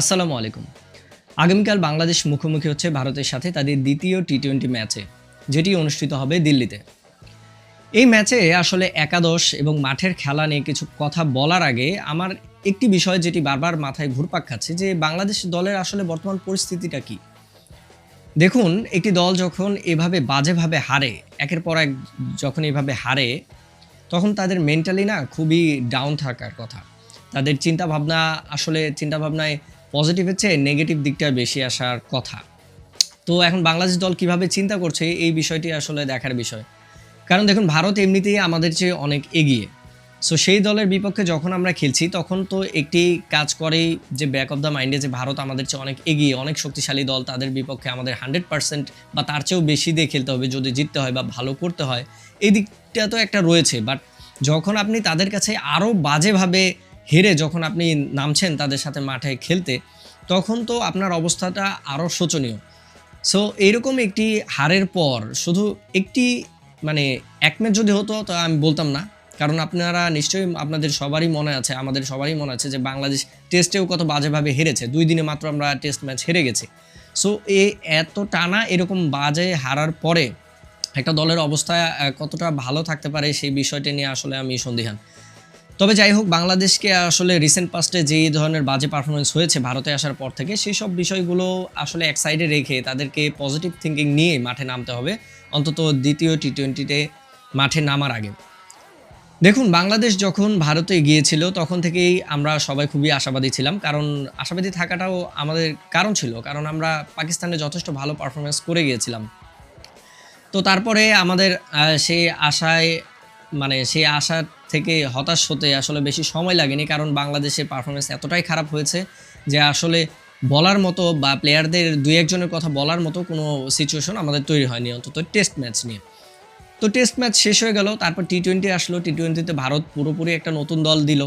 আসসালামু আলাইকুম। আগামীকাল বাংলাদেশ মুখোমুখি হচ্ছে ভারতের সাথে তাদের দ্বিতীয় টি টোয়েন্টি ম্যাচে, যেটি অনুষ্ঠিত হবে দিল্লিতে। এই ম্যাচে আসলে একাদশ এবং মাঠের খেলা নিয়ে কিছু কথা বলার আগে আমার একটি বিষয় যেটি বারবার মাথায় ঘুরপাক খাচ্ছে, যে বাংলাদেশ দলের আসলে বর্তমান পরিস্থিতিটা কি? দেখুন, একটি দল যখন এভাবে বাজেভাবে হারে, একের পর এক যখন এভাবে হারে, তখন তাদের মেন্টালি না খুবই ডাউন থাকার কথা। তাদের চিন্তা ভাবনা আসলে চিন্তা ভাবনায় পজিটিভের চেয়ে নেগেটিভ দিকটা বেশি আসার কথা। তো এখন বাংলাদেশ দল কীভাবে চিন্তা করছে, এই বিষয়টি আসলে দেখার বিষয়। কারণ দেখুন, ভারত এমনিতেই আমাদের চেয়ে অনেক এগিয়ে। সো সেই দলের বিপক্ষে যখন আমরা খেলছি, তখন তো একটি কাজ করেই যে ব্যাক অফ দ্য মাইন্ডে যে ভারত আমাদের চেয়ে অনেক এগিয়ে, অনেক শক্তিশালী দল তাদের বিপক্ষে আমাদের হান্ড্রেড পার্সেন্ট বা তার চেয়েও বেশি দিয়ে খেলতে হবে, যদি জিততে হয় বা ভালো করতে হয়। এই দিকটা তো একটা রয়েছে বাট যখন আপনি তাদের কাছে আরও বাজেভাবে হেরে যখন আপনি নামছেন তাদের সাথে মাঠে খেলতে, তখন তো আপনার অবস্থাটা আরও শোচনীয়। সো এইরকম একটি হারের পর শুধু একটি মানে এক ম্যাচ যদি হতো তা আমি বলতাম না। কারণ আপনারা নিশ্চয়ই আপনাদের সবারই মনে আছে, আমাদের সবারই মনে আছে যে বাংলাদেশ টেস্টেও কত বাজেভাবে হেরেছে। দুই দিনে মাত্র আমরা টেস্ট ম্যাচ হেরে গেছি। সো এ এত টানা এরকম বাজে হারার পরে একটা দলের অবস্থা কতটা ভালো থাকতে পারে সেই বিষয়টি নিয়ে আসলে আমি সন্দিহান। তবে যাই হোক, বাংলাদেশকে আসলে রিসেন্ট পাস্টে যেই ধরনের বাজে পারফরমেন্স হয়েছে ভারতে আসার পর থেকে, সেই সব বিষয়গুলো আসলে এক সাইডে রেখে তাদেরকে পজিটিভ থিঙ্কিং নিয়ে মাঠে নামতে হবে। অন্তত দ্বিতীয় টি টোয়েন্টিতে মাঠে নামার আগে। দেখুন, বাংলাদেশ যখন ভারতে গিয়েছিল, তখন থেকেই আমরা সবাই খুবই আশাবাদী ছিলাম। কারণ আশাবাদী থাকাটাও আমাদের কারণ ছিল। কারণ আমরা পাকিস্তানে যথেষ্ট ভালো পারফরমেন্স করে গিয়েছিলাম। তো তারপরে আমাদের সেই আশায় মানে সেই আশা থেকে হতাশ হতে আসলে বেশি সময় লাগেনি কারণ বাংলাদেশের পারফরমেন্স এতটাই খারাপ হয়েছে যে আসলে বলার মতো বা প্লেয়ারদের দুই একজনের কথা বলার মতো কোনো সিচুয়েশন আমাদের তৈরি হয়নি। অন্তত টেস্ট ম্যাচ নিয়ে। তো টেস্ট ম্যাচ শেষ হয়ে গেল, তারপর টি টোয়েন্টি আসলো। টি টোয়েন্টিতে ভারত পুরোপুরি একটা নতুন দল দিল।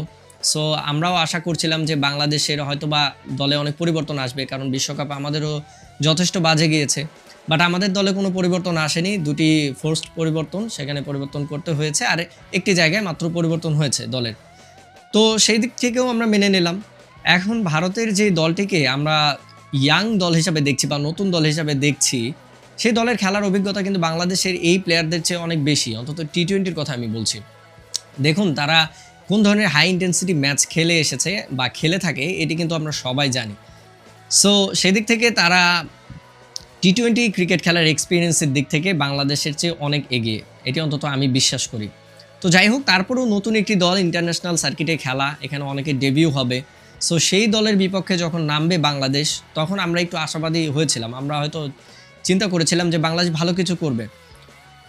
সো আমরাও আশা করছিলাম যে বাংলাদেশের হয়তো বা দলে অনেক পরিবর্তন আসবে কারণ বিশ্বকাপ আমাদেরও যথেষ্ট বাজে গিয়েছে। বাট আমাদের দলে কোনো পরিবর্তন আসেনি। দুটি ফোর্সড পরিবর্তন, সেখানে পরিবর্তন করতে হয়েছে। আর একটি জায়গায় মাত্র পরিবর্তন হয়েছে দলের। তো সেই দিক থেকেও আমরা মেনে নিলাম। এখন ভারতের যে দলটিকে আমরা ইয়াং দল হিসাবে দেখছি বা নতুন দল হিসাবে দেখছি, সেই দলের খেলার অভিজ্ঞতা কিন্তু বাংলাদেশের এই প্লেয়ারদের চেয়ে অনেক বেশি। অন্তত টি টোয়েন্টির কথা আমি বলছি। দেখুন, তারা কোন ধরনের হাই ইন্টেন্সিটি ম্যাচ খেলে এসেছে বা খেলে থাকে, এটি কিন্তু আমরা সবাই জানি। সো সেদিক থেকে তারা টি টোয়েন্টি ক্রিকেট খেলার এক্সপিরিয়েন্সের দিক থেকে বাংলাদেশের চেয়ে অনেক এগিয়ে। এটি অন্তত আমি বিশ্বাস করি। তো যাই হোক, তারপরেও নতুন একটি দল ইন্টারন্যাশনাল সার্কিটে খেলা, এখানে অনেকে ডেবিউ হবে। সো সেই দলের বিপক্ষে যখন নামবে বাংলাদেশ, তখন আমরা একটু আশাবাদী হয়েছিলাম। আমরা হয়তো চিন্তা করেছিলাম যে বাংলাদেশ ভালো কিছু করবে।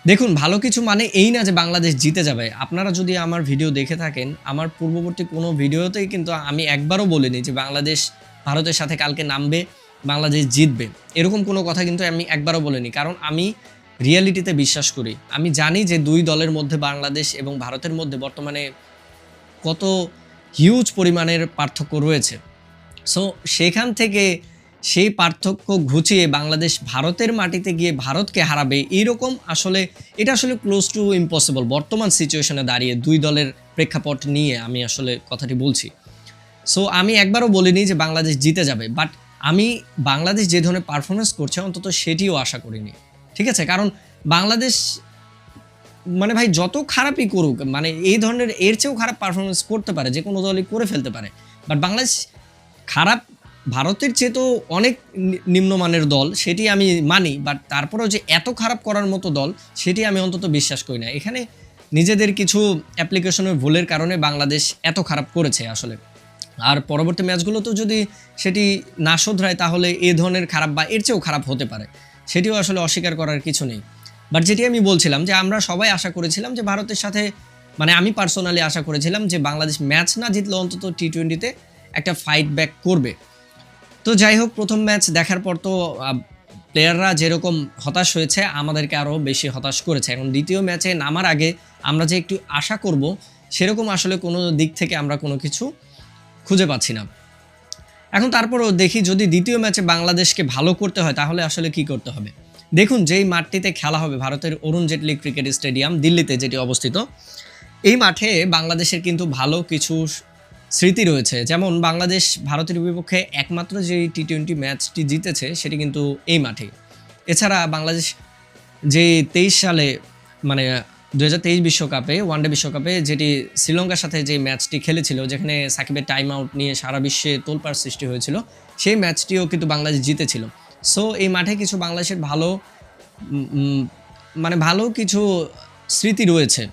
দেখুন, ভালো কিছু মানে এই না যে বাংলাদেশ জিতে যাবে। আপনারা যদি আমার ভিডিও দেখে থাকেন, আমার পূর্ববর্তী কোনো ভিডিওতেই কিন্তু আমি একবারও বলিনি যে বাংলাদেশ ভারতের সাথে কালকে নামবে। বাংলাদেশ জিতবে। এরকম কোনো কথা কিন্তু আমি একবারও বলিনি, কারণ আমি রিয়েলিটিতে বিশ্বাস করি। আমি জানি যে দুই দলের মধ্যে বাংলাদেশ এবং ভারতের মধ্যে বর্তমানে কত হিউজ পরিমাণের পার্থক্য রয়েছে। সো সেখান থেকে সেই পার্থক্য ঘুচিয়ে বাংলাদেশ ভারতের মাটিতে গিয়ে ভারতকে হারাবে, এইরকম আসলে, এটা আসলে ক্লোজ টু ইম্পসিবল বর্তমান সিচুয়েশনে দাঁড়িয়ে দুই দলের প্রেক্ষাপট নিয়ে আমি আসলে কথাটি বলছি। সো আমি একবারও বলিনি যে বাংলাদেশ জিতে যাবে বাট আমি বাংলাদেশ যে ধরনের পারফরমেন্স করছে অন্তত সেটিও আশা করিনি। ঠিক আছে? কারণ বাংলাদেশ মানে ভাই, যত খারাপই করুক মানে এই ধরনের, এর চেয়েও খারাপ পারফরমেন্স করতে পারে, যে কোনো দলই করে ফেলতে পারে। বাট বাংলাদেশ খারাপ, ভারতের চেয়ে তো অনেক নিম্নমানের দল, সেটি আমি মানি। বাট তারপরেও যে এত খারাপ করার মতো দল, সেটি আমি অন্তত বিশ্বাস করি না। এখানে নিজেদের কিছু অ্যাপ্লিকেশনের ভুলের কারণে বাংলাদেশ এত খারাপ করেছে আসলে। আর পরবর্তী ম্যাচগুলোতেও যদি সেটি না শোধরায়, তাহলে এ ধরনের খারাপ বা এর চেয়েও খারাপ হতে পারে। সেটিও আসলে অস্বীকার করার কিছু নেই। বাট যেটি আমি বলছিলাম যে, আমরা সবাই আশা করেছিলাম যে, ভারতের সাথে মানে আমি পার্সোনালি আশা করেছিলাম যে, বাংলাদেশ ম্যাচ না জিতলে অন্তত টি টোয়েন্টিতে একটা ফাইট ব্যাক করবে। তো যাই হোক, প্রথম ম্যাচ দেখার পর তো প্লেয়াররা যেরকম হতাশ হয়েছে, আমাদেরকে আরও বেশি হতাশ করেছে। এখন দ্বিতীয় ম্যাচে নামার আগে আমরা যে একটু আশা করব, সেরকম আসলে কোনো দিক থেকে আমরা কোনো কিছু খুঁজে পাচ্ছি না। এখন তারপরও দেখি যদি দ্বিতীয় ম্যাচে বাংলাদেশকে ভালো করতে হয়, তাহলে আসলে কি করতে হবে? দেখুন, যেই মাঠটিতে খেলা হবে, ভারতের অরুণ জেটলি ক্রিকেট স্টেডিয়াম, দিল্লিতে যেটি অবস্থিত, এই মাঠে বাংলাদেশের কিন্তু ভালো কিছু স্মৃতি রয়েছে। যেমন বাংলাদেশ ভারতের বিপক্ষে একমাত্র যে টি টোয়েন্টি ম্যাচটি জিতেছে, সেটি কিন্তু এই মাঠে এছাড়া বাংলাদেশ যে তেইশ সালে মানে দু বিশ্বকাপে, ওয়ানডে বিশ্বকাপে যেটি শ্রীলঙ্কার সাথে যে ম্যাচটি খেলেছিল, যেখানে সাকিবের টাইম আউট নিয়ে সারা বিশ্বে তোলপাড় সৃষ্টি হয়েছিল, সেই ম্যাচটিও কিন্তু বাংলাদেশ জিতেছিল। সো, এই মাঠে কিছু বাংলাদেশের ভালো মানে ভালো কিছু স্মৃতি রয়েছে।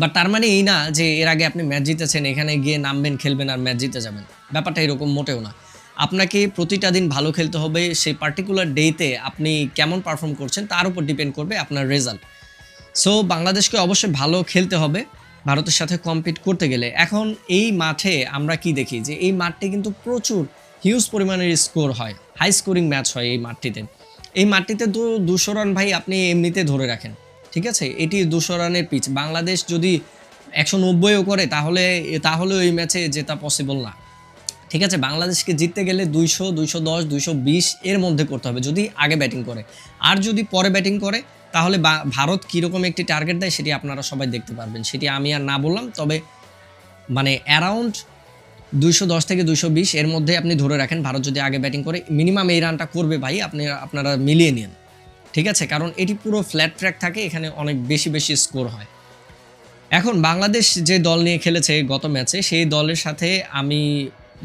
বাট তার মানে এই না যে এর আগে আপনি ম্যাচ জিতেছেন, এখানে গিয়ে নামবেন, খেলবেন আর ম্যাচ জিতে যাবেন। ব্যাপারটা এরকম মোটেও না। আপনাকে প্রতিটা দিন ভালো খেলতে হবে, সেই পার্টিকুলার ডেতে আপনি কেমন পারফর্ম করছেন, তার উপর ডিপেন্ড করবে আপনার রেজাল্ট সো বাংলাদেশকে অবশ্যই ভালো খেলতে হবে, ভারতের সাথে কম্পিট করতে গেলে। এখন এই মাঠে আমরা কি দেখি? যে এই মাঠটি কিন্তু প্রচুর হিউজ পরিমাণের স্কোর হয় হাই স্কোরিং ম্যাচ হয় এই মাঠটিতে। এই মাঠটিতে তো দুশো রান ভাই আপনি এমনিতে ধরে রাখেন, ঠিক আছে? এটি দুশো রানের পিচ বাংলাদেশ যদি একশো নব্বইও করে, তাহলে তাহলে ওই ম্যাচে জেতা পসিবল না। ঠিক আছে? বাংলাদেশকে জিততে গেলে দুইশো দুইশো দশ, দুইশো বিশ এর মধ্যে করতে হবে, যদি আগে ব্যাটিং করে। আর যদি পরে ব্যাটিং করে তাহলে ভারত কীরকম একটি টার্গেট দেয় সেটি আপনারা সবাই দেখতে পারবেন। সেটি আমি আর না বললাম, তবে মানে অ্যারাউন্ড দুইশো দশ থেকে দুইশো বিশ এর মধ্যে আপনি ধরে রাখেন, ভারত যদি আগে ব্যাটিং করে মিনিমাম এই রানটা করবে ভাই, আপনি আপনারা মিলিয়ে নিন। ঠিক আছে? কারণ এটি পুরো ফ্ল্যাট ট্র্যাক থাকে, এখানে অনেক বেশি বেশি স্কোর হয়। এখন বাংলাদেশ যে দল নিয়ে খেলেছে গত ম্যাচে সেই দলের সাথে আমি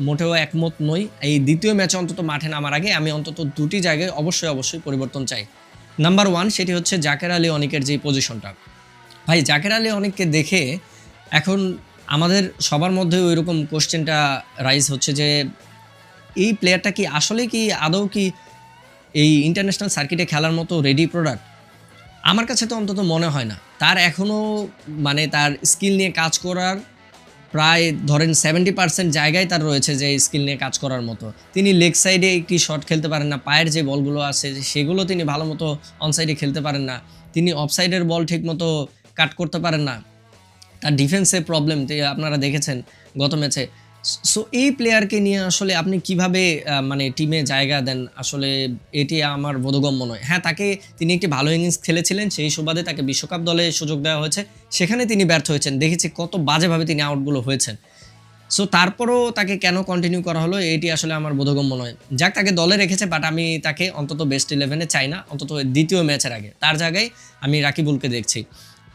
মোটেও একমত নই। এই দ্বিতীয় ম্যাচে অন্তত মাঠে নামার আগে আমি অন্তত দুটি জায়গায় অবশ্যই অবশ্যই পরিবর্তন চাই। নাম্বার ওয়ান সেটি হচ্ছে জাকের আলী অনিকের যে পজিশনটা ভাই, জাকের আলী অনেককে দেখে এখন আমাদের সবার মধ্যে ওই রকম কোশ্চেনটা রাইজ হচ্ছে যে, এই প্লেয়ারটা কি আসলে কি আদৌ কি এই ইন্টারন্যাশনাল সার্কিটে খেলার মতো রেডি প্রোডাক্ট আমার কাছে তো অন্তত মনে হয় না। তার এখনও মানে তার স্কিল নিয়ে কাজ করার প্রায় ধরেন সেভেন্টি পার্সেন্ট জায়গায় তার রয়েছে যে স্কিল নিয়ে কাজ করার মতো। তিনি লেগ সাইডে একটি শট খেলতে পারেন না, পায়ের যে বলগুলো আছে, সেগুলো তিনি ভালো মতো অনসাইডে খেলতে পারেন না। তিনি অফসাইডের বল ঠিক মতো কাট করতে পারেন না। তার ডিফেন্সে প্রবলেম আপনারা দেখেছেন গত ম্যাচে সো এই প্লেয়ারকে নিয়ে আসলে আপনি কীভাবে মানে টিমে জায়গা দেন? আসলে এটি আমার বোধগম্য নয়। হ্যাঁ তাকে তিনি একটি ভালো ইনিংস খেলেছিলেন, সেই সুবাদে তাকে বিশ্বকাপ দলে সুযোগ দেওয়া হয়েছে। সেখানে তিনি ব্যর্থ হয়েছেন। দেখেছি কত বাজেভাবে তিনি আউটগুলো হয়েছেন। সো তারপরও তাকে কেন কন্টিনিউ করা হলো, এটি আসলে আমার বোধগম্য নয়। যাক, তাকে দলে রেখেছে বাট আমি তাকে অন্তত বেস্ট ইলেভেনে চাই না। অন্তত দ্বিতীয় ম্যাচের আগে। তার জায়গায় আমি রাকিবুলকে দেখছি।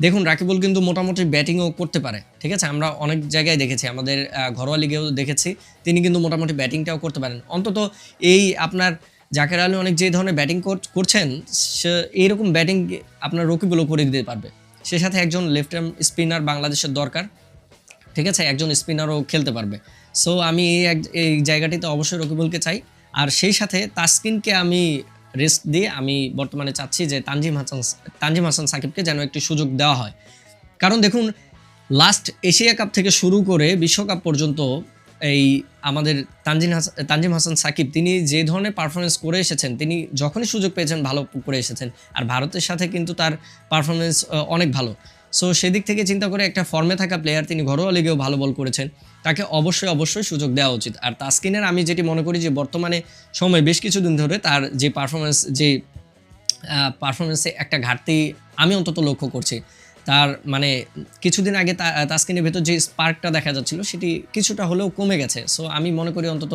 দেখুন, রাকিবুল কিন্তু মোটামুটি ব্যাটিংও করতে পারে, ঠিক আছে? আমরা অনেক জায়গায় দেখেছি, আমাদের ঘরোয়া লিগেও দেখেছি, তিনি কিন্তু মোটামুটি ব্যাটিংটাও করতে পারেন। অন্তত এই আপনার জাকের আলী অনেক যে ধরনের ব্যাটিং করছেন, সে এইরকম ব্যাটিং আপনার রকিবুলও করে দিতে পারবে। সে সাথে একজন লেফট আর্ম স্পিনার বাংলাদেশের দরকার, ঠিক আছে? একজন স্পিনারও খেলতে পারবে। সো আমি এই এক- এই জায়গাটিতে অবশ্যই রকিবুলকে চাই। আর সেই সাথে তাসকিনকে আমি রেস্ট দিয়ে আমি বর্তমানে চাচ্ছি যে তানজিম হাসান তানজিম হাসান সাকিবকে যেন একটি সুযোগ দেওয়া হয়। কারণ দেখুন লাস্ট এশিয়া কাপ থেকে শুরু করে বিশ্বকাপ পর্যন্ত এই আমাদের তানজিম হাসান তানজিম হাসান সাকিব, তিনি যে ধরনের পারফরমেন্স করে এসেছেন, তিনি যখনই সুযোগ পেয়েছেন, ভালো করে এসেছেন। আর ভারতের সাথে কিন্তু তার পারফরমেন্স অনেক ভালো। সো সেদিক থেকে চিন্তা করে একটা ফর্মে থাকা প্লেয়ার তিনি ঘরোয়া লিগেও ভালো বল করেছেন। তাকে অবশ্যই অবশ্যই সুযোগ দেওয়া উচিত। আর তাসকিনের আমি যেটি মনে করি যে বর্তমানে সময় বেশ কিছুদিন ধরে তার যে পারফরমেন্স যে পারফরমেন্সে একটা ঘাটতি আমি অন্তত লক্ষ্য করছি। তার মানে কিছুদিন আগে তাসকিনের ভেতর যে স্পার্কটা দেখা যাচ্ছিল সেটি কিছুটা হলেও কমে গেছে। সো আমি মনে করি অন্তত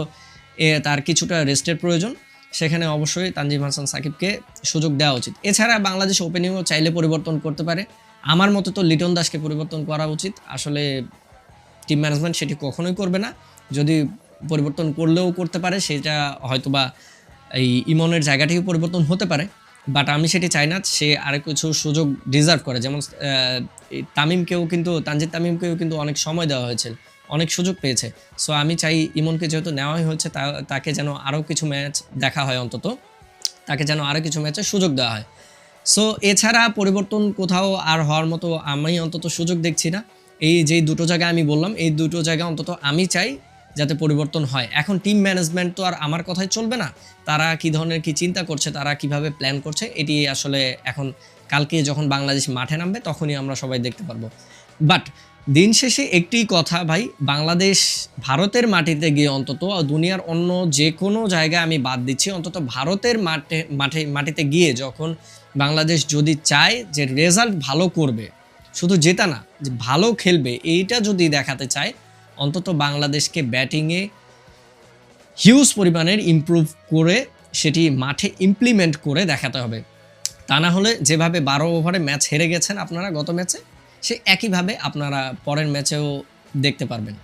তার কিছুটা রেস্টের প্রয়োজন। সেখানে অবশ্যই তানজিম হাসান সাকিবকে সুযোগ দেওয়া উচিত। এছাড়া বাংলাদেশ ওপেনিংও চাইলে পরিবর্তন করতে পারে। আমার মতে তো লিটন দাসকে পরিবর্তন করা উচিত। আসলে টিম ম্যানেজমেন্ট সেটি কখনোই করবে না। যদি পরিবর্তন করলেও করতে পারে, সেটা হয়তোবা এই ইমনের জায়গাটিও পরিবর্তন হতে পারে। বাট আমি সেটি চাই না, সে আরেক কিছু সুযোগ ডিজার্ভ করে। যেমন তামিমকেও কিন্তু, তানজিদ তামিমকেও কিন্তু অনেক সময় দেওয়া হয়েছে, অনেক সুযোগ পেয়েছে। সো আমি চাই ইমনকে যেহেতু নেওয়াই হচ্ছে তা- তাকে যেন আরও কিছু ম্যাচ দেখা হয় অন্তত, তাকে যেন আরও কিছু ম্যাচে সুযোগ দেওয়া হয়। সো এছাড়া পরিবর্তন কোথাও আর হওয়ার মতো আমি অন্তত সুযোগ দেখছি না। এই যে দুটো জায়গা আমি বললাম, এই দুটো জায়গা অন্তত আমি চাই যাতে পরিবর্তন হয়। এখন টিম ম্যানেজমেন্ট তো আর আমার কথাই চলবে না। তারা কি ধরনের কি চিন্তা করছে, তারা কীভাবে প্ল্যান করছে, এটি আসলে এখন কালকে যখন বাংলাদেশ মাঠে নামবে, তখনই আমরা সবাই দেখতে পারব। বাট দিন শেষে একটি কথা ভাই, বাংলাদেশ ভারতের মাটিতে গিয়ে অন্তত দুনিয়ার অন্য যে কোনো জায়গায় আমি বাদ দিচ্ছি। অন্তত ভারতের মাঠে মাঠে, মাটিতে গিয়ে যখন বাংলাদেশ যদি চায় যে রেজাল্ট ভালো করবে শুধু জেতা না, যে ভালো খেলবে, এইটা যদি দেখাতে চায়, অন্তত বাংলাদেশকে ব্যাটিংয়ে হিউজ পরিমাণের ইমপ্রুভ করে, সেটি মাঠে ইমপ্লিমেন্ট করে দেখাতে হবে। তা না হলে যেভাবে বারো ওভারে ম্যাচ হেরে গেছেন আপনারা গত ম্যাচে সে একইভাবে আপনারা পরের ম্যাচেও দেখতে পারবেন।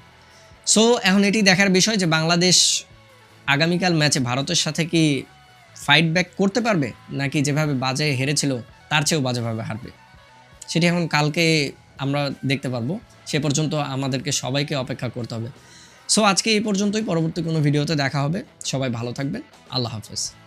সো এখন এটি দেখার বিষয় যে বাংলাদেশ আগামীকাল ম্যাচে ভারতের সাথে কি ফাইট ব্যাক করতে পারবে? নাকি যেভাবে বাজে হেরেছিল, তার চেয়েও বাজেভাবে হারবে? সেটি এখন কালকে আমরা দেখতে পারব। সে পর্যন্ত আমাদেরকে সবাইকে অপেক্ষা করতে হবে। সো আজকে এই পর্যন্তই। পরবর্তী কোনো ভিডিওতে দেখা হবে। সবাই ভালো থাকবেন। আল্লাহ হাফেজ।